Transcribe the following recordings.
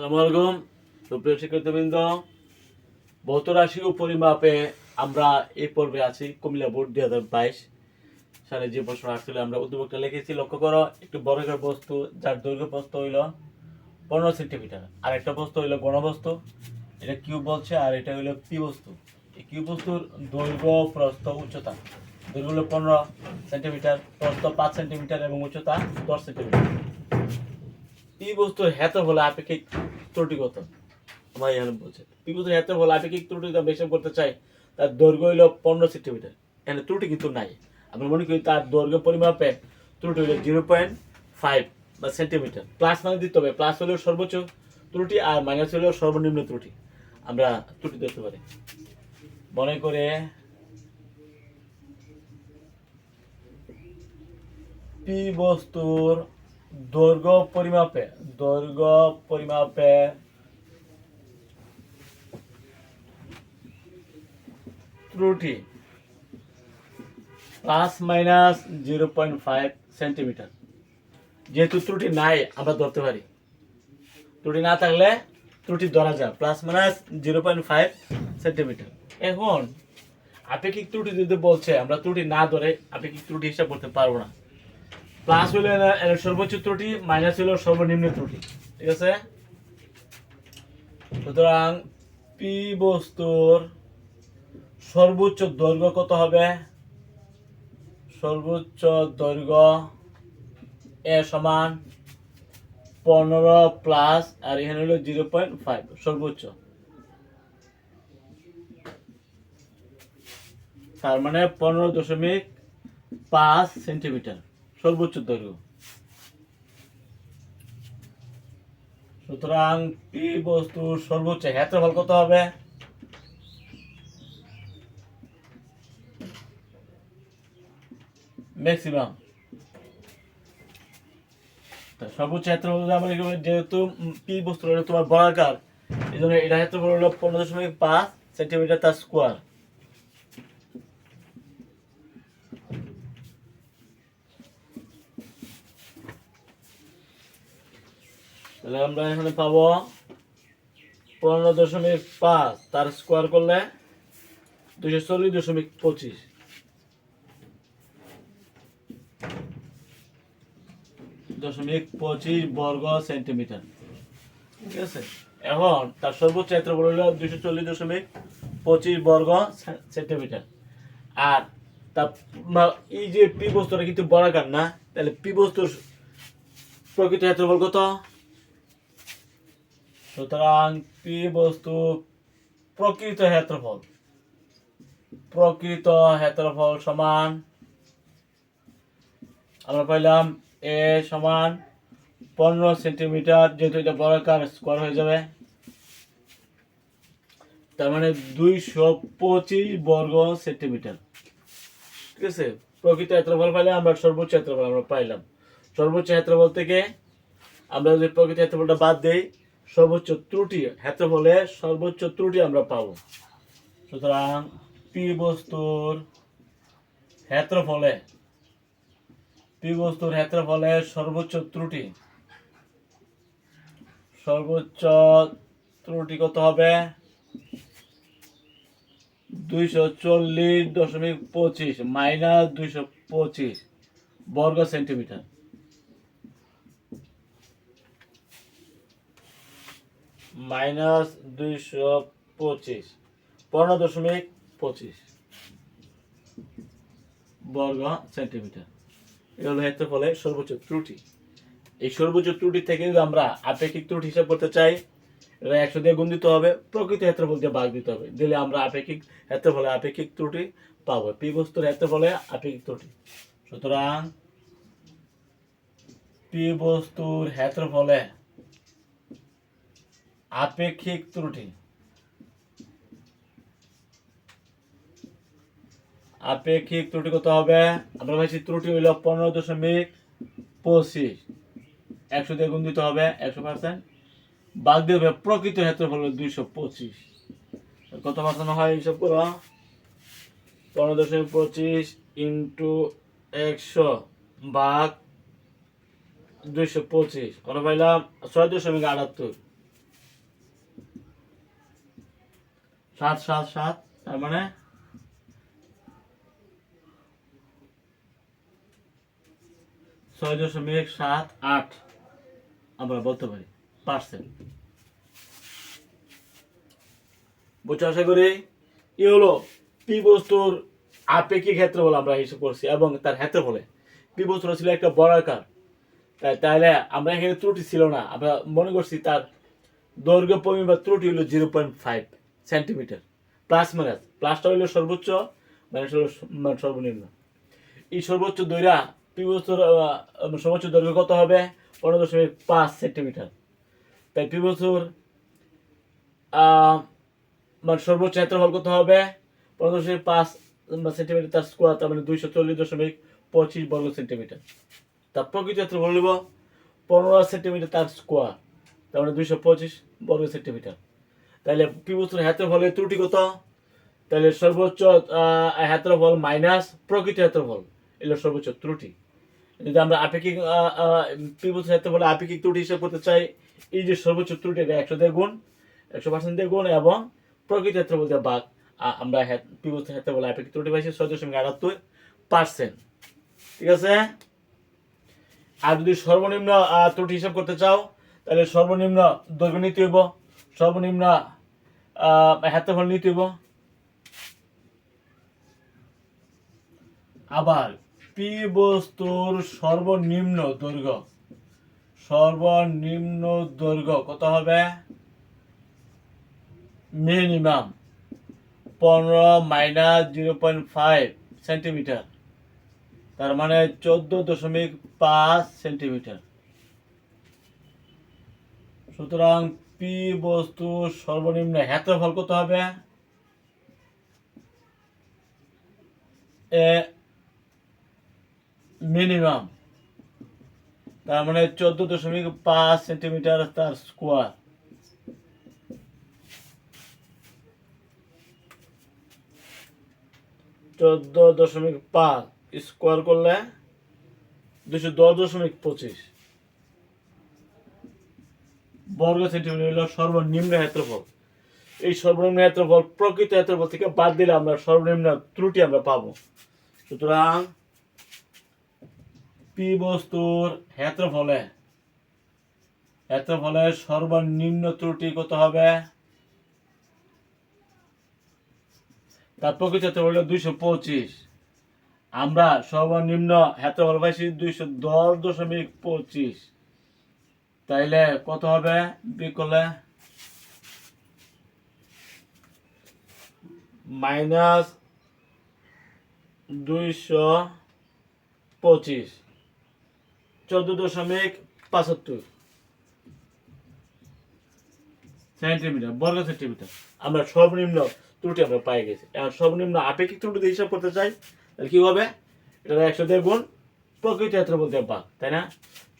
আসসালামু আলাইকুম। সুপ্রিয় শিক্ষার্থীবৃন্দ ভৌত রাশি ও পরিমাপে আমরা এই পর্বে আছি, কুমিল্লা বোর্ড দুই হাজার বাইশ। সালে যে প্রশ্ন আসছিল আমরা উদ্যোগটা লিখেছি, লক্ষ্য করো, একটু বর্গের বস্তু, যার দৈর্ঘ্য প্রস্থ হইল পনেরো সেন্টিমিটার। আর একটা বস্তু হইল গণবস্তু এটা কিউব বলছে, আর এটা হইল পি বস্তু। এই কিউব বস্তুর দৈর্ঘ্য, প্রস্থ, উচ্চতা। দৈর্ঘ্য হলো পনেরো সেন্টিমিটার, প্রস্থ পাঁচ সেন্টিমিটার এবং উচ্চতা দশ সেন্টিমিটার। পি বস্তুর হেত হলো আপেক্ষিক ত্রুটি কত আমার এখানে বলছে, পি বস্তুর হেত হলো আপেক্ষিক ত্রুটি আমরা করতে চাই, তার দৈর্ঘ্য হইল পনেরো সেন্টিমিটার। এখানে ত্রুটি কিন্তু নাই। আমরা মনে করি তার দৈর্ঘ্য পরিমাপে ত্রুটি হইল জিরো পয়েন্ট ফাইভ বা সেন্টিমিটার। প্লাস মানে দিতে হবে, প্লাস হলেও সর্বোচ্চ ত্রুটি আর মাইনাস হলেও সর্বনিম্ন ত্রুটি। আমরা ত্রুটি দেখতে পারি। মনে করে পি বস্তুর দৈর্ঘ্য পরিমাপে দৈর্ঘ্য পরিমাপে। ত্রুটি plus minus zero point five centimetre. যেহেতু ত্রুটি নাই, আমরা ধরতে পারি। ত্রুটি না থাকলে ত্রুটি ধরা যায় plus minus zero point five centimetre. এখন, আপেক্ষিক ত্রুটি যদি বলছে, আমরা ত্রুটি না ধরে আপেক্ষিক ত্রুটি হিসাব করতে পারব না। প্লাস হলো সর্বোচ্চ ত্রুটি, মাইনাস হলো সর্বনিম্ন ত্রুটি। ঠিক আছে? সুতরাং পি বস্তুর সর্বোচ্চ দৈর্ঘ্য কত হবে? সর্বোচ্চ দৈর্ঘ্য এ সমান পনেরো প্লাস, আর এখানে হলো জিরো পয়েন্ট ফাইভ, সর্বোচ্চ। তার মানে পনেরো দশমিক পাঁচ সেন্টিমিটার। সর্বোচ্চ দৈর্ঘ্য। সুতরাং পি বস্তুর সর্বোচ্চ ক্ষেত্রফল কত হবে? ম্যাক্সিমাম সর্বোচ্চ ক্ষেত্রফল আমরা যেহেতু পি বস্তু তোমার বর্গাকার, এই জন্য এটা ক্ষেত্রফল হলো পনেরো দশমিক পাঁচ সেন্টিমিটার তার স্কোয়ার তাহলে আমরা এখানে পাবো পনেরো দশমিক পাঁচ। তার স্কোয়ার করলে দুশো চল্লিশ দশমিক পঁচিশ। দশমিক পঁচিশ বর্গ সেন্টিমিটার। ঠিক আছে? এখন তার সর্বোচ্চ ক্ষেত্রফল হলো দুশো চল্লিশ দশমিক পঁচিশ বর্গ সেন্টিমিটার। আর তা এই যে পি বস্তুটা কিন্তু বর্গাকার না, তাহলে পি বস্তুর প্রকৃত ক্ষেত্রফল কত? সুতরাং পি বস্তু প্রকৃত ক্ষেত্রফল। প্রকৃত ক্ষেত্রফল সমান, আমরা পাইলাম এ সমান পনেরো সেন্টিমিটার, যেহেতু এটা বর্গাকার স্কোয়ার হয়ে যাবে। তার মানে দুইশো পঁচিশ বর্গ সেন্টিমিটার। ঠিক আছে? প্রকৃত ক্ষেত্রফল পাইলে আমরা সর্বোচ্চ ক্ষেত্রফল আমরা পাইলাম। সর্বোচ্চ ক্ষেত্রফল থেকে আমরা যদি প্রকৃত ক্ষেত্রফলটা বাদ দেই সর্বোচ্চ ত্রুটি ক্ষেত্রফলে সর্বোচ্চ ত্রুটি আমরা পাব। সুতরাং পি বস্তুর ক্ষেত্রফলে পি বস্তুর ক্ষেত্রফলে সর্বোচ্চ ত্রুটি। সর্বোচ্চ ত্রুটি কত হবে? দুইশো চল্লিশ দশমিক পঁচিশ, মাইনাস দুইশো পঁচিশ বর্গ সেন্টিমিটার। মাইনাস দুইশো পঁচিশ, পনেরো দশমিক পঁচিশ বর্গ সেন্টিমিটার। এটা হলো ক্ষেত্রফলে সর্বোচ্চ ত্রুটি। এই সর্বোচ্চ ত্রুটি থেকে যদি আমরা আপেক্ষিক ত্রুটি হিসাব করতে চাই, এটা একশো দিয়ে গুণ দিতে হবে, প্রকৃত ক্ষেত্রফল দিয়ে ভাগ দিতে হবে। দিলে আমরা আপেক্ষিক ক্ষেত্রফলে আপেক্ষিক ত্রুটি পাবো। পি বস্তুর ক্ষেত্রফলে আপেক্ষিক ত্রুটি। সুতরাং পি বস্তুর ক্ষেত্রফলে আপেক্ষিক ত্রুটি। আপেক্ষিক ত্রুটি কত হবে? আমরা ভাবছি ত্রুটি হইল পনেরো দশমিক পঁচিশ। একশো দিয়ে গুণ দিতে হবে একশো পার্সেন্ট বাদ দিয়ে হবে প্রকৃত ক্ষেত্রফল হলো দুইশো পঁচিশ। কত পার্সেন্ট হয় হিসাব করো? পনেরো দশমিক পঁচিশ ইন্টু একশো বাঘ দুইশো পঁচিশ। আমরা পাইলাম? ছয় দশমিক আটাত্তর। সাত সাত সাত, তার মানে? ছয় দশমিক সাত আট। আমরা বলতে পারি পার্সেন্ট বুঝতে আশা করি? ই হলো পি বস্তুর আপেক্ষিক ক্ষেত্রফল আমরা হিসেব করছি, এবং তার ক্ষেত্রফলে। পি বস্তুটা ছিল একটা বর্গাকার। তাহলে আমরা এখানে ত্রুটি ছিল না। আমরা মনে করছি তার দৈর্ঘ্য পরিমাপ ত্রুটি হলো zero point five centimetre. Plus minus. প্লাসটা হলো সর্বোচ্চ মাইনাস হলো মানে সর্বনিম্ন। এই সর্বোচ্চ দৈরা পি বস্তুর আহ, সর্বোচ্চ দৈর্ঘ্য কত হবে? পনেরো দশমিক পাঁচ সেন্টিমিটার। তাই পি বস্তুর আহ, মানে সর্বোচ্চ ক্ষেত্রফল কত হবে? পনেরো দশমিক পাঁচ সেন্টিমিটার তার স্কোয়ার তার মানে দুইশো চল্লিশ দশমিক পঁচিশ বর্গ সেন্টিমিটার। তার প্রকৃত ক্ষেত্রফল নিব পনেরো সেন্টিমিটার তার স্কোয়ার তার মানে দুইশো পঁচিশ বর্গ সেন্টিমিটার। তাহলে পি বস্তুর ক্ষেত্রফলের ত্রুটি কত? তাহলে সর্বোচ্চ ক্ষেত্রফল মাইনাস প্রকৃত ক্ষেত্রফল এগুলো সর্বোচ্চ ত্রুটি। যদি আমরা আপেক্ষিক বস্তুর ক্ষেত্রফলে আপেক্ষিক ত্রুটি হিসাব করতে চাই, এই যে সর্বোচ্চ ত্রুটি এটা একশো দিয়ে গুণ, একশো পার্সেন্ট দিয়ে গুণ এবং প্রকৃত ক্ষেত্রফল দিয়ে বাঘ আমরা বস্তুর ক্ষেত্রফলে আপেক্ষিক ত্রুটি পাইছি ছয় দশমিক আটাত্তর পার্সেন্ট। ঠিক আছে? আর যদি সর্বনিম্ন ত্রুটি হিসাব করতে চাও, তাহলে সর্বনিম্ন দৈর্ঘ্য নিতে হইব। সর্বনিম্ন আহ, ক্ষেত্রফল নিতে হইব। আবার পি বস্তুর সর্বনিম্ন দৈর্ঘ্য। সর্বনিম্ন দৈর্ঘ্য কত হবে? মিনিমাম পনেরো minus zero point five centimetre তার মানে চোদ্দ দশমিক পাঁচ সেন্টিমিটার সুতরাং পি বস্তু সর্বনিম্ন ক্ষেত্রফল কত হবে? এ মিনিমাম তার মানে চোদ্দ দশমিক পাঁচ সেন্টিমিটার তার স্কোয়ার চোদ্দ দশমিক পাঁচ স্কোয়ার করলে দুশো দশ দশমিক পঁচিশ। বর্গ সেন্টিমিটার হলো সর্বনিম্ন ক্ষেত্রফল। এই সর্বনিম্ন ক্ষেত্রফল প্রকৃত ক্ষেত্রফল থেকে বাদ দিলে আমরা সর্বনিম্ন ত্রুটি আমরা পাবো। সুতরাং পি বস্তুর ক্ষেত্রফলে ক্ষেত্রফলে সর্বনিম্ন ত্রুটি কত হবে? তার প্রকৃত ক্ষেত্রফল হলো দুইশো পঁচিশ। আমরা সর্বনিম্ন ক্ষেত্রফল পাইছি দুইশো দশ দশমিক পঁচিশ। তাইলে কত হবে? বিয়োগ করলে? মাইনাস দুইশো পঁচিশ। চোদ্দ দশমিক পাঁচাত্তর। সেন্টিমিটার, বর্গ সেন্টিমিটার। আমরা সর্বনিম্ন ত্রুটি আমরা পাই গেছি। এখন সর্বনিম্ন আপেক্ষিক ত্রুটি হিসাব করতে চাই, তাহলে কি হবে? এটা একশো দিয়ে গুণ প্রকৃত দিয়ে ভাগ তাই না?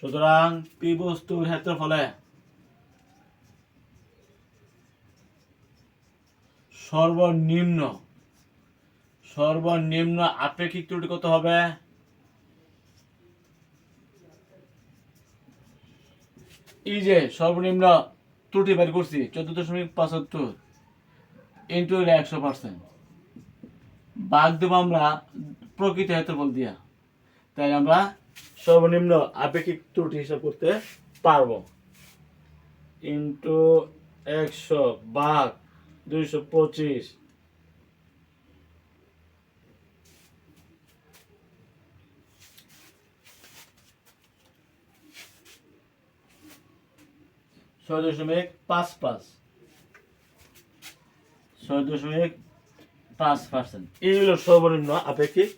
সুতরাং পি বস্তুর ক্ষেত্রফলে সর্বনিম্ন সর্বনিম্ন আপেক্ষিক ত্রুটি কত হবে? এই যে সর্বনিম্ন ত্রুটি বের করছি, চোদ্দ দশমিক পঁচাত্তর ইন্টু একশো পার্সেন্ট বাঘ দেবো আমরা প্রকৃত ক্ষেত্রফল দিয়া। তাই আমরা সর্বনিম্ন আপেক্ষিক ত্রুটি হিসাব করতে পারব। ইন্টু একশো বাঘ দুইশো পঁচিশ। ছয় দশমিক পাঁচ পাঁচ। ছয় দশমিক পাঁচ পার্সেন্ট এই হলো সর্বনিম্ন আপেক্ষিক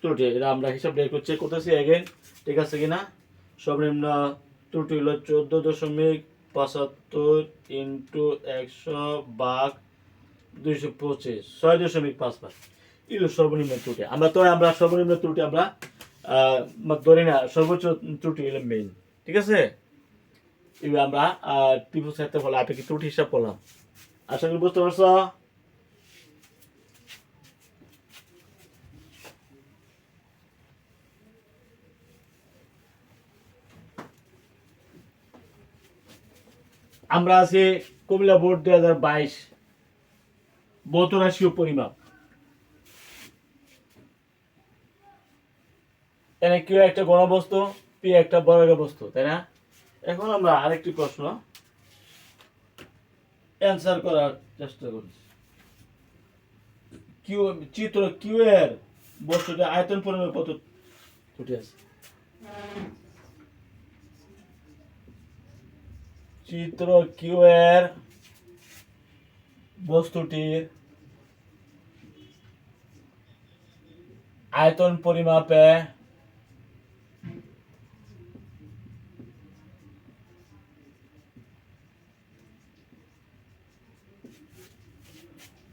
ত্রুটি। এটা আমরা হিসাব বের করছি, করতেছি এগেন ঠিক আছে কিনা? সর্বনিম্ন ত্রুটি হলো চোদ্দ দশমিক পঁচাত্তর ইন্টু একশো বাঘ দুইশো পঁচিশ, ছয় দশমিক পাঁচ পাঁচ এগুলো সর্বনিম্ন ত্রুটি। আমরা তো আমরা সর্বনিম্ন ত্রুটি আমরা মানে ধরি না, সর্বোচ্চ ত্রুটি হলো মেইন ঠিক আছে? এবার আমরা ত্রিভুজ ক্ষেত্রে ফলে আপেক্ষিক ত্রুটি হিসাব করলাম। আশা করি বুঝতে পারছ? আমরা আছি কুমিল্লা বোর্ড দুই হাজার বাইশ। ভৌত রাশি ও পরিমাপ এখানে কিউ একটা গণবস্তু পি একটা বর্গ বস্তু, তাই না? এখন আমরা আরেকটি প্রশ্ন অ্যান্সার করার চেষ্টা করি কিউ চিত্র কিউ এর বস্তুটা আয়তন পরিমাপ কত ফুটে আছে চিত্র কিউ এর বস্তুটির আয়তন পরিমাপে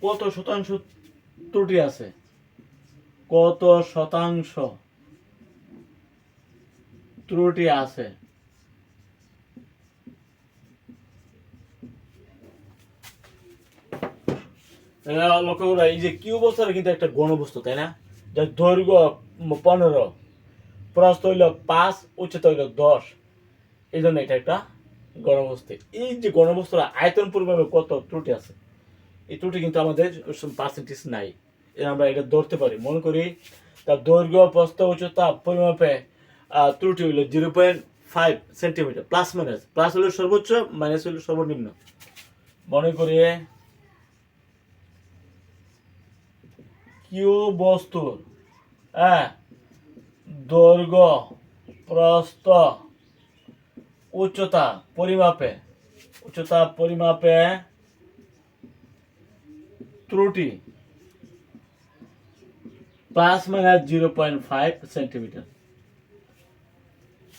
কত শতাংশ ত্রুটি আছে? কত শতাংশ ত্রুটি আছে? লক্ষ্য করো এই যে কিউ বস্তুটা কিন্তু একটা গণবস্তু, তাই না? যার দৈর্ঘ্য পনেরো প্রস্থ হইল পাঁচ, উচ্চতা হইল দশ। এই জন্য এটা একটা গণবস্তু। এই যে গণবস্তুর আয়তন পরিমাণে কত ত্রুটি আছে, এই ত্রুটি কিন্তু আমাদের পার্সেন্টেজ নাই। আমরা এটা ধরতে পারি। মনে করি তার দৈর্ঘ্য প্রস্থ উচ্চতা পরিমাপে ত্রুটি হইল zero point five centimetre plus minus plus হলো সর্বোচ্চ মাইনাস হলো সর্বনিম্ন। মনে করি কিউ বস্তুর হ্যাঁ দৈর্ঘ্য, প্রস্থ, উচ্চতা, পরিমাপে। উচ্চতা, পরিমাপে ত্রুটি। Plus minus zero point five centimetre.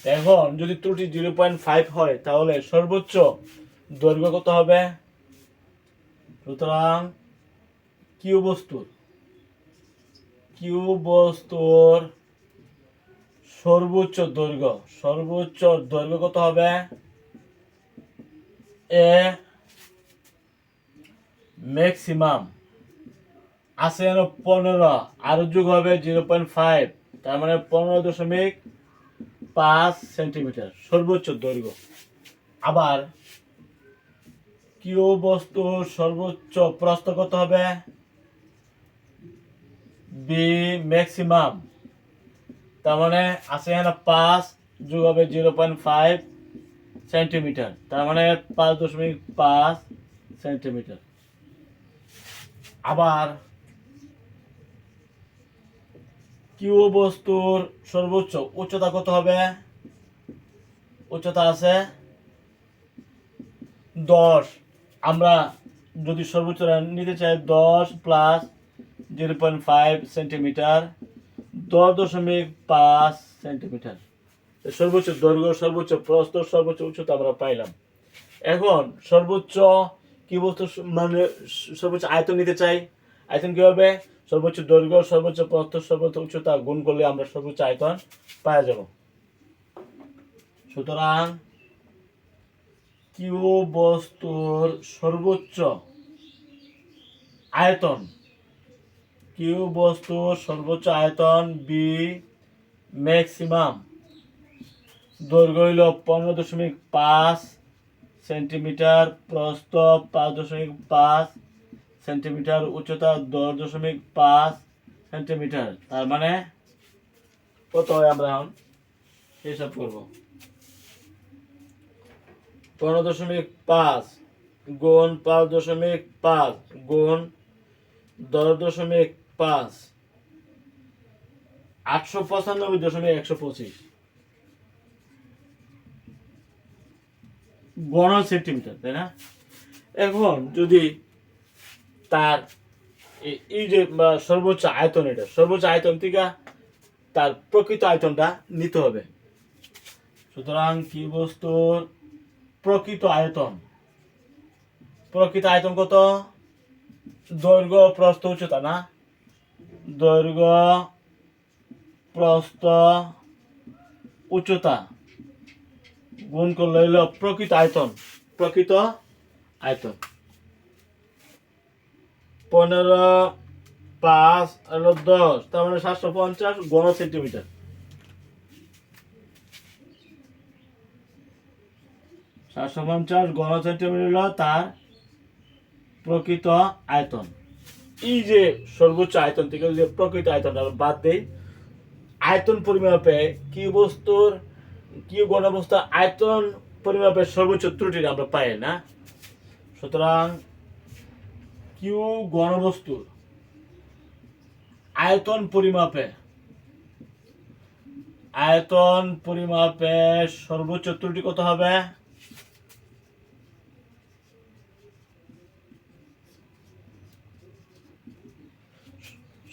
এখন যদি ত্রুটি জিরো পয়েন্ট ফাইভ হয়, তাহলে সর্বোচ্চ দৈর্ঘ্য কত হবে? সুতরাং কিউ বস্তুর। কিউ বস্তুর সর্বোচ্চ দৈর্ঘ্য। সর্বোচ্চ দৈর্ঘ্য কত হবে? এ ম্যাক্সিমাম আছে যেন পনেরো আরও যুগ হবে জিরো পয়েন্ট ফাইভ তার মানে পনেরো দশমিক পাঁচ সেন্টিমিটার সর্বোচ্চ দৈর্ঘ্য। আবার কিউ বস্তুর সর্বোচ্চ প্রস্থ কত হবে? বি ম্যাক্সিমাম তার মানে আছে এখানে পাঁচ যোগ হবে জিরো পয়েন্ট ফাইভ সেন্টিমিটার। তার মানে পাঁচ দশমিক পাঁচ সেন্টিমিটার। আবার কিউ বস্তুর সর্বোচ্চ উচ্চতা কত হবে? উচ্চতা আছে দশ। আমরা যদি সর্বোচ্চ নিতে চাই দশ plus zero point five centimetre, দশ দশমিক পাঁচ সেন্টিমিটার। সর্বোচ্চ দৈর্ঘ্য, সর্বোচ্চ প্রস্থ, সর্বোচ্চ উচ্চতা আমরা পাইলাম। এখন সর্বোচ্চ কি বস্তু মানে সর্বোচ্চ আয়তন নিতে চাই? আয়তন কি হবে সর্বোচ্চ দৈর্ঘ্য, সর্বোচ্চ প্রস্থ, সর্বোচ্চ উচ্চতা গুণ করলে আমরা সর্বোচ্চ আয়তন পাওয়া যাব। সুতরাং কিউ বস্তুর সর্বোচ্চ আয়তন কিউ বস্তুর সর্বোচ্চ আয়তন বি ম্যাক্সিমাম দৈর্ঘ্য হইল পনেরো দশমিক পাঁচ সেন্টিমিটার, প্রস্থ পাঁচ দশমিক পাঁচ সেন্টিমিটার, উচ্চতা দশ দশমিক পাঁচ সেন্টিমিটার। তার মানে কত হয় আমরা এখন? হিসাব করব। পনেরো দশমিক পাঁচ গুণ পাঁচ দশমিক পাঁচ গুণ দশ দশমিক পাঁচ। আটশো পঁচানব্বই দশমিক একশো পঁচিশ। গণ সেন্টিমিটার, তাই না? এখন যদি তার এই যে সর্বোচ্চ আয়তন এটা, সর্বোচ্চ আয়তন থেকে তার প্রকৃত আয়তনটা নিতে হবে। সুতরাং কি বস্তুর প্রকৃত আয়তন? প্রকৃত আয়তন কত? দৈর্ঘ্য প্রস্থ উচ্চতা, না? দৈর্ঘ্য প্রস্থ, উচ্চতা। গুণ করলে হইল প্রকৃত আয়তন প্রকৃত আয়তন। পনেরো, পাঁচ দশ, তার মানে সাতশো পঞ্চাশ গণ সেন্টিমিটার। সাতশো পঞ্চাশ গণ সেন্টিমিটার হলো তার প্রকৃত আয়তন। এই যে সর্বোচ্চ আয়তন থেকে যে প্রকৃত আয়তন বাদ দেই। আয়তন পরিমাপে কি বস্তুর, কি গণবস্তু, আয়তন পরিমাপের সর্বোচ্চ ত্রুটি আমরা পাই, না? সুতরাং কিউ গণবস্তুর আয়তন পরিমাপে আয়তন পরিমাপে সর্বোচ্চ ত্রুটি কত হবে?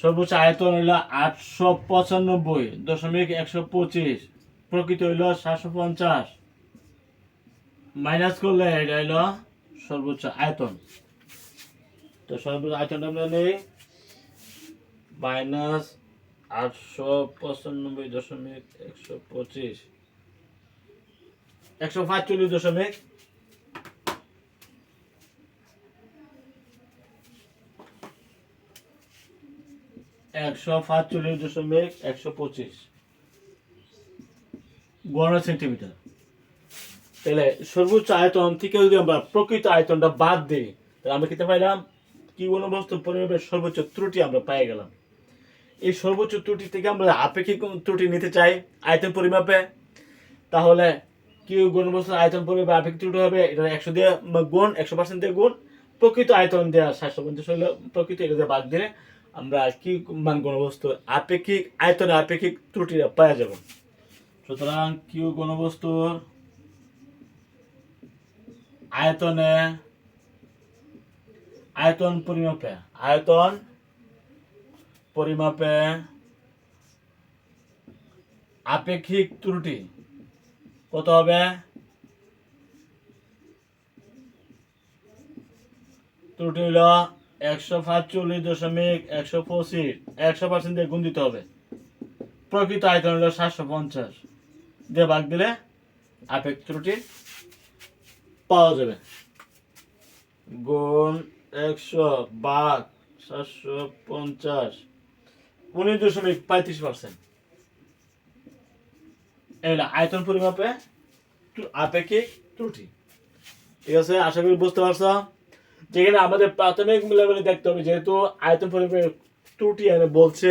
সর্বোচ্চ আয়তন হইল আটশো পঁচানব্বই দশমিক একশো পঁচিশ। প্রকৃত হইল সাতশো পঞ্চাশ। মাইনাস করলে এটা হইল সর্বোচ্চ আয়তন। তো সর্বোচ্চ আয়তনটা আমরা নেই। মাইনাস আটশো পঁচানব্বই দশমিক একশো পঁচিশ। একশো পাঁচচল্লিশ দশমিক একশো পাঁচচল্লিশ দশমিক একশো পঁচিশ গণ সেন্টিমিটার। তাহলে সর্বোচ্চ আয়তন থেকে যদি আমরা প্রকৃত আয়তনটা বাদ দিই, তাহলে আমরা খেতে পাইলাম? কি কোনো বস্তুর পরিমাপের সর্বোচ্চ ত্রুটি আমরা গেলাম। এই সর্বোচ্চ ত্রুটি থেকে আমরা আপেক্ষিক ত্রুটি নিতে চাই আয়তন পরিমাপে। তাহলে কি গণবস্তুর আয়তন পরিমাপে আপেক্ষিক ত্রুটি হবে? এটা একশো দিয়ে গুণ, একশো পার্সেন্ট দিয়ে গুণ। প্রকৃত আয়তন দেওয়া সাতশো পঞ্চাশ প্রকৃত এটা দিয়ে বাদ দিলে আমরা কি মান গণবস্তু? আপেক্ষিক আয়তনে আপেক্ষিক ত্রুটিটা পাওয়া যাব। সুতরাং কিউ গণবস্তুর আয়তনে আয়তন পরিমাপে আয়তন পরিমাপে আপেক্ষিক ত্রুটি কত হবে? ত্রুটি হইল একশো পাঁচচল্লিশ দশমিক একশো পঁচিশ, একশো পার্সেন্ট দিয়ে গুণ দিতে হবে। প্রকৃত আয়তন হলো সাতশো পঞ্চাশ। দিয়ে ভাগ দিলে আপেক্ষিক ত্রুটি পাওয়া যাবে। গুণ একশো ভাগ সাতশো পঞ্চাশ, উনিশ দশমিক পঁয়ত্রিশ পার্সেন্ট। এগুলো আয়তন পরিমাপে আপেক্ষিক ত্রুটি। ঠিক আছে? আশা করি বুঝতে পারছ? যেখানে আমাদের প্রাথমিক লেভেলে দেখতে হবে, যেহেতু আয়তন পরিমাপে ত্রুটি এনে বলছে,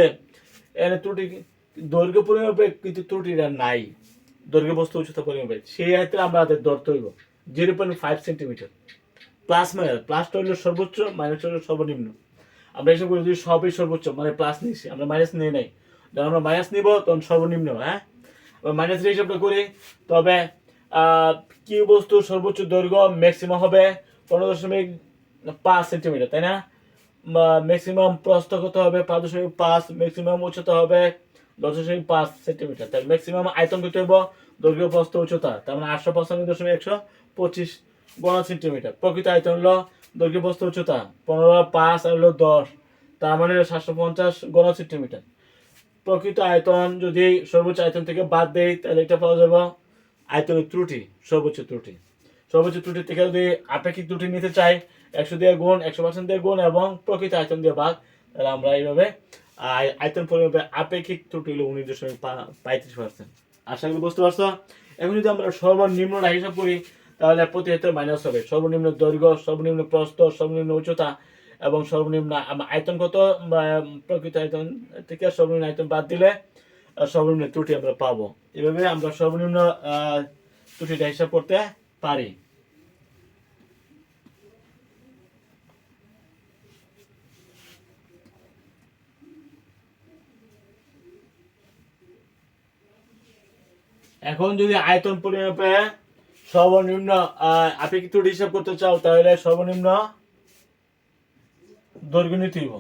এনে ত্রুটি দৈর্ঘ্য পরিমাপে কিন্তু ত্রুটিটা নাই। দৈর্ঘ্য বস্তু উচ্চতা পরিমাপে সেই ক্ষেত্রে আমরা আমাদের ধরতে হইব। Zero point five centimetre plus minus প্লাসটা হলো সর্বোচ্চ মাইনাসটা হলো সর্বনিম্ন। আমরা এসব করি যদি সবই সর্বোচ্চ মানে প্লাস নিচ্ছি আমরা মাইনাস নিয়ে নেই। যখন আমরা মাইনাস নিব, তখন সর্বনিম্ন হ্যাঁ? মাইনাস হিসাবটা করি। তবে কি বস্তু সর্বোচ্চ দৈর্ঘ্য ম্যাক্সিমাম হবে পনেরো দশমিক পাঁচ সেন্টিমিটার, তাই না? ম্যাক্সিমাম প্রস্থ কত হবে? পাঁচ দশমিক পাঁচ ম্যাক্সিমাম উচ্চতা হবে দশ দশমিক পাঁচ সেন্টিমিটার। তাই ম্যাক্সিমাম আয়তন কত হইব? দৈর্ঘ্য, প্রস্থ, উচ্চতা। তার মানে আটশো পঁচানব্বই দশমিক একশো পঁচিশ গণ সেন্টিমিটার। প্রকৃত আয়তন হলো দৈর্ঘ্য, প্রস্থ, উচ্চতা। পনেরো, পাঁচ, আর হলো দশ। তার মানে সাতশো পঞ্চাশ গণ সেন্টিমিটার। প্রকৃত আয়তন যদি সর্বোচ্চ আয়তন থেকে বাদ দেই, তাহলে এটা পাওয়া যাবে আয়তনের ত্রুটি, সর্বোচ্চ ত্রুটি। সর্বোচ্চ ত্রুটি থেকে যদি আপেক্ষিক ত্রুটি নিতে চাই একশো দিয়ে গুণ, একশো পার্সেন্ট দিয়ে গুণ এবং প্রকৃত আয়তন দিয়ে ভাগ, তাহলে আমরা এইভাবে, আয়- আয়তন পরিমাপে আপেক্ষিক ত্রুটি হলো উনিশ দশমিক পঁয়ত্রিশ পার্সেন্ট আশা করি বুঝতে পারছ? এখন যদি আমরা সর্বনিম্নটা হিসাব করি, তাহলে প্রতি ক্ষেত্রে মাইনাস হবে। সর্বনিম্ন দৈর্ঘ্য, সর্বনিম্ন প্রস্থ, সর্বনিম্ন উচ্চতা এবং সর্বনিম্ন আয়তন কত? প্রকৃত আয়তন থেকে সর্বনিম্ন আয়তন বাদ দিলে সর্বনিম্ন ত্রুটি আমরা পাবো। এভাবে আমরা সর্বনিম্ন ত্রুটিটা হিসাব করতে পারি। এখন যদি আয়তন পরিমাপে সর্বনিম্ন আপেক্ষিক ত্রুটি হিসাব করতে চাও, তাহলে সর্বনিম্ন দৈর্ঘ্য নিতে হইব।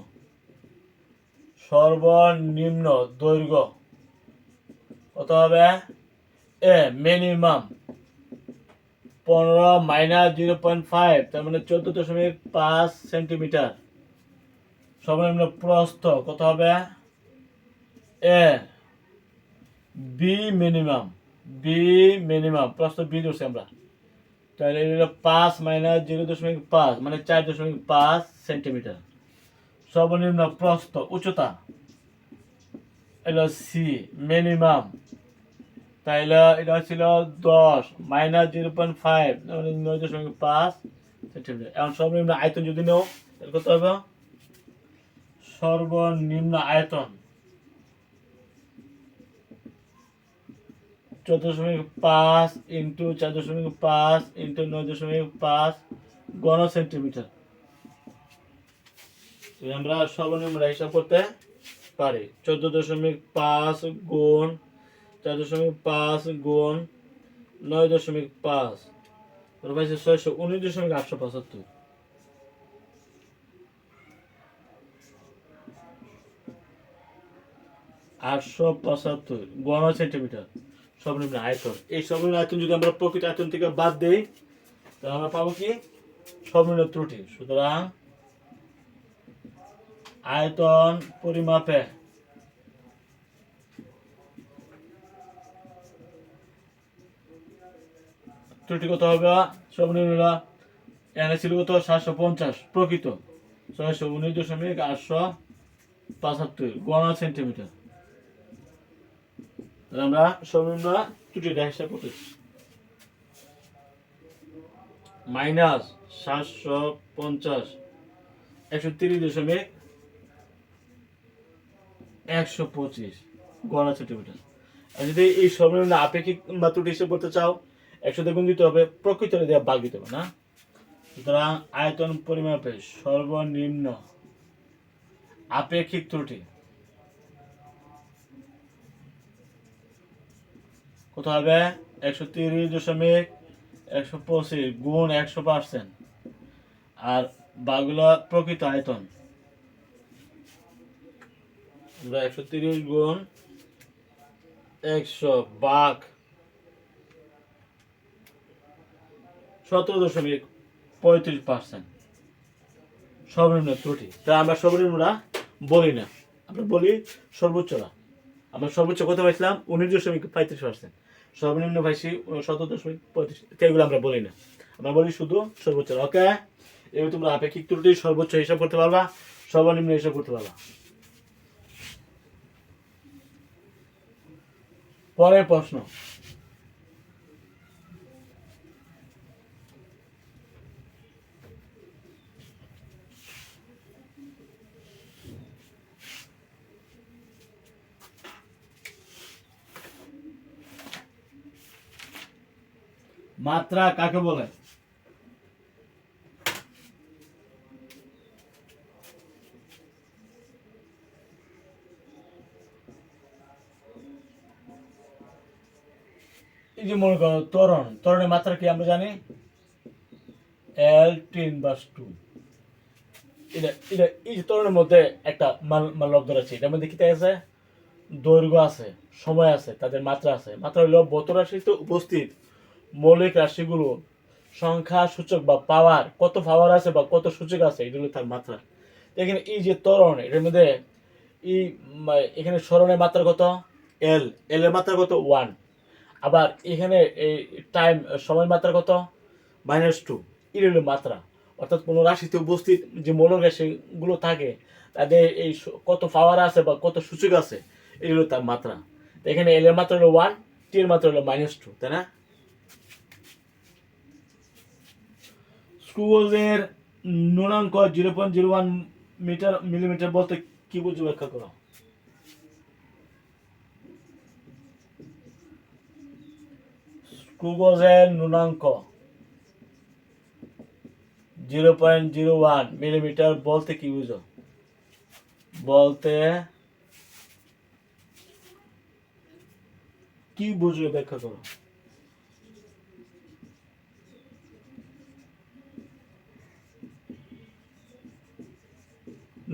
সর্বনিম্ন দৈর্ঘ্য কত হবে? এ, মিনিমাম পনেরো মাইনাস জিরো পয়েন্ট ফাইভ, তার মানে চোদ্দ দশমিক পাঁচ সেন্টিমিটার। সর্বনিম্ন প্রস্থ কত হবে? A, B minimum. B minimum প্রস্থ বি ধরছি আমরা। তাহলে এটা পাঁচ মাইনাস জিরো দশমিক পাঁচ মানে চার দশমিক পাঁচ সেন্টিমিটার সর্বনিম্ন প্রস্থ উচ্চতা। এলো সি মিনিমাম তাইলে এটা ছিল দশ মাইনাস জিরো পয়েন্ট ফাইভ মানে নয় দশমিক পাঁচ সেন্টিমিটার এখন সর্বনিম্ন আয়তন যদি নেও, তাহলে কত হবে? সর্বনিম্ন আয়তন। চোদ্দ দশমিক পাঁচ ইন্টু চার দশমিক পাঁচ ইন্টু নয় দশমিক পাঁচ গণ সেন্টিমিটার। আমরা সর্বনিম্ন হিসাব করতে পারি, চোদ্দ দশমিক পাঁচ গুণ চার দশমিক পাঁচ গুণ নয় দশমিক পাঁচ ওর পাইছে ছয়শো উনিশ দশমিক আটশো পঁচাত্তর। আটশো পঁচাত্তর গণ সেন্টিমিটার। সর্বনিম্ন আয়তন। এই সর্বনিম্ন আয়তন যদি আমরা প্রকৃত আয়তন থেকে বাদ দেই, তাহলে আমরা পাবো কি? সর্বনিম্ন ত্রুটি। সুতরাং আয়তন পরিমাপে ত্রুটি কত হবে? সর্বনিম্ন এখানে ছিল কত? সাতশো পঞ্চাশ। প্রকৃত। ছয়শো উনিশ দশমিক আটশো পঁচাত্তর। গণ সেন্টিমিটার। তাহলে আমরা সর্বনিম্ন ত্রুটিটা হিসাব করতেছি মাইনাস সাতশো পঞ্চাশ, একশো তিরিশ দশমিক একশো পঁচিশ গণ সেন্টিমিটার আর যদি এই সর্বনিম্ন আপেক্ষিক মাত্রটি হিসেবে করতে চাও একশো গুণ দিতে হবে প্রকৃত দেওয়া বাদ দিতে হবে না। সুতরাং আয়তন পরিমাপে সর্বনিম্ন আপেক্ষিক ত্রুটি কত হবে? একশো তিরিশ দশমিক একশো পঁচিশ গুণ একশো পার্সেন্ট। আর বাগুলো প্রকৃত আয়তন। একশো তিরিশ গুণ একশো বাঘ সতেরো দশমিক পঁয়ত্রিশ পার্সেন্ট। সর্বনিম্ন ত্রুটি। তা আমরা সর্বনিম্নরা বলি না। আমরা বলি সর্বোচ্চরা আমরা সর্বোচ্চ কত পাইছিলাম? উনিশ দশমিক পঁয়ত্রিশ পার্সেন্ট। সর্বনিম্ন ভাইসি শত দশমিক পঁয়ত্রিশ। এগুলো আমরা বলি না। আমরা বলি শুধু সর্বোচ্চ। ওকে? এবার তোমরা আপেক্ষিক ত্রুটি, সর্বোচ্চ হিসাব করতে পারবা, সর্বনিম্ন হিসাব করতে পারবা। পরের প্রশ্ন। মাত্রা কাকে বলে? এই যে মনে করো ত্বরণ, ত্বরণের মাত্রা কি আমরা জানি? এল টেন বাস টু এটা এটা, এই মধ্যে একটা মাল লব্ধ আছে এটার মধ্যে কি আছে? দৈর্ঘ্য আছে, সময় আছে, তাদের মাত্রা আছে। মাত্রা হলো বত রাশিতে উপস্থিত। মৌলিক রাশিগুলো, সংখ্যা, সূচক বা পাওয়ার কত পাওয়ার আছে বা কত সূচক আছে, এগুলো তার মাত্রা। এখানে এই যে ত্বরণ এটার মধ্যে এই এখানে স্মরণের মাত্রা কত? এল এল এর মাত্রা কত? ওয়ান আবার এখানে এই টাইম সময় মাত্রা কত? মাইনাস টু ইরেল মাত্রা। অর্থাৎ কোনো রাশিতে উপস্থিত যে মৌলিক রাশিগুলো থাকে, তাদের এই কত পাওয়ার আছে বা কত সূচক আছে, এগুলো তার মাত্রা। এখানে এল এর মাত্রা হলো ওয়ান টি এর মাত্রা হলো মাইনাস টু তাই না? স্ক্রুজের ন্যূনাঙ্ক zero point zero one metre, millimetre বলতে কি বুঝে ব্যাখ্যা করো? স্ক্রুগজের ন্যূনাঙ্ক zero point zero one millimetre বলতে কি বুঝো? বলতে কি বুঝবে ব্যাখ্যা করো?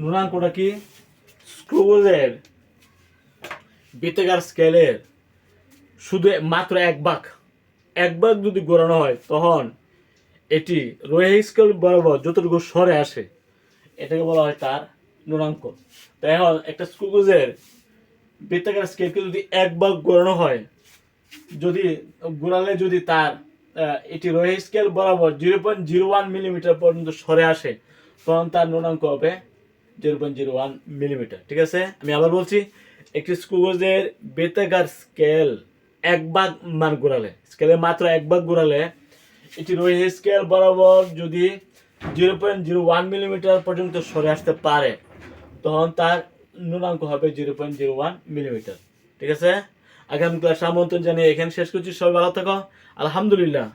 ন্যূনাঙ্কটা কি স্ক্রুগজের বৃত্তাকার স্কেলের শুধু মাত্র এক ভাগ এক ভাগ যদি ঘোরানো হয়, তখন এটি রোহে স্কেল বরাবর যতটুকু সরে আসে, এটাকে বলা হয় তার ন্যূনাঙ্ক তাই এখন একটা স্ক্রুগুজের বৃত্তাকার স্কেলকে যদি এক ভাগ ঘোরানো হয়, যদি ঘোরালে যদি তার এটি রোহে স্কেল বরাবর zero point zero one millimetre পর্যন্ত সরে আসে, তখন তার ন্যূনাঙ্ক হবে zero point zero one millimetre ঠিক আছে? আমি আবার বলছি, একটি স্ক্রুগজের বেতাকার স্কেল এক ভাগ মান ঘোরালে, স্কেলে মাত্র এক ভাগ ঘোরালে, এটি রোহে স্কেল বরাবর যদি zero point zero one millimetre পর্যন্ত সরে আসতে পারে, তখন তার ন্যূনাঙ্ক হবে zero point zero one millimetre ঠিক আছে? আগামী ক্লাস আমন্ত্রণ জানিয়ে এখানে শেষ করছি, সবাই ভালো থাকো, আলহামদুলিল্লাহ।